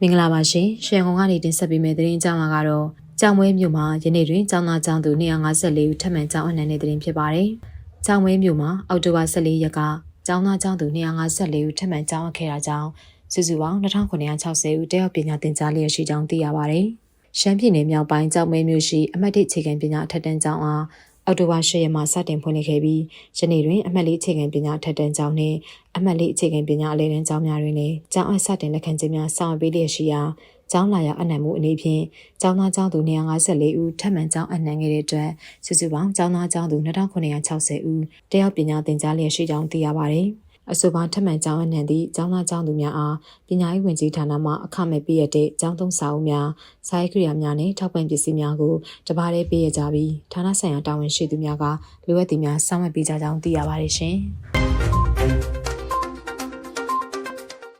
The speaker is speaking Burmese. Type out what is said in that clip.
မင်္ဂလာပါရှင်ရှန်ကုန်ကနေတင်ဆက်ပေးမယ့်သတင်းအကြောင်းအရာကတော့ကြောင်ဝဲမြို့မှာယနေ့တွင်ကျောင်းသားကျောင်းသူ254ဦးထပ်မံကျောင်းအနှံတဲ့သတင်းဖြစ်ပါတယ်။ကျောင်ဝဲမြို့မှာအောက်တိုဘာ14ရက်ကကျောင်းသားကျောင်းသူ254ဦးထပ်မံကျောင်းအပ်ခဲ့တာကြောင့်စုစုပေါင်း2960ဦးတက်ရောက်ပညာသင်ကြားလျက်ရှိကြောင်းသိရပါတယ်။ရှမ်းပြည်နယ်မြောက်ပိုင်းကျောက်မဲမြို့ရှိအမှတ်၁အခြေခံပညာအထက်တန်းကျောင်းအား အောက်တိုဘာ10ရက်မှာစတင်ဖွင့်လှစ်ခဲ့ပြီးယနေ့တွင်အမှတ်၄အခြေခံပညာအထက်တန်းကျောင်းနှင့်အမှတ်၄အခြေခံပညာအလယ်တန်းကျောင်းများတွင်လည်းကျောင်းအပ်စတင်လက်ခံခြင်းများဆောင်ရွက်ပေးလျက်ရှိရာကျောင်းလာရောက်အနှံမှုအနေဖြင့်ကျောင်းသားကျောင်းသူ254ဦးထပ်မံကျောင်းအနှံခဲ့တဲ့အတွက်စုစုပေါင်းကျောင်းသားကျောင်းသူ2960ဦးတက်ရောက်ပညာသင်ကြားလျက်ရှိကြောင်းသိရပါတယ်။ အဆိုပါထပ်မံကျောင်းအနှံသည့်ကျောင်းသားကျောင်းသူများအားပညာရေးဝန်ကြီးဌာနမှအခမဲ့ပေးရတဲ့ကျောင်းသုံးစာအုပ်များစာရေးကိရိယာများနဲ့ထောက်ပံ့ပစ္စည်းများကိုတပါးတည်းပေးရကြပြီးဌာနဆိုင်ရာတာဝန်ရှိသူများကလိုအပ်သည်များစောင့်မပေးကြကြောင်းသိရပါတယ်ရှင်။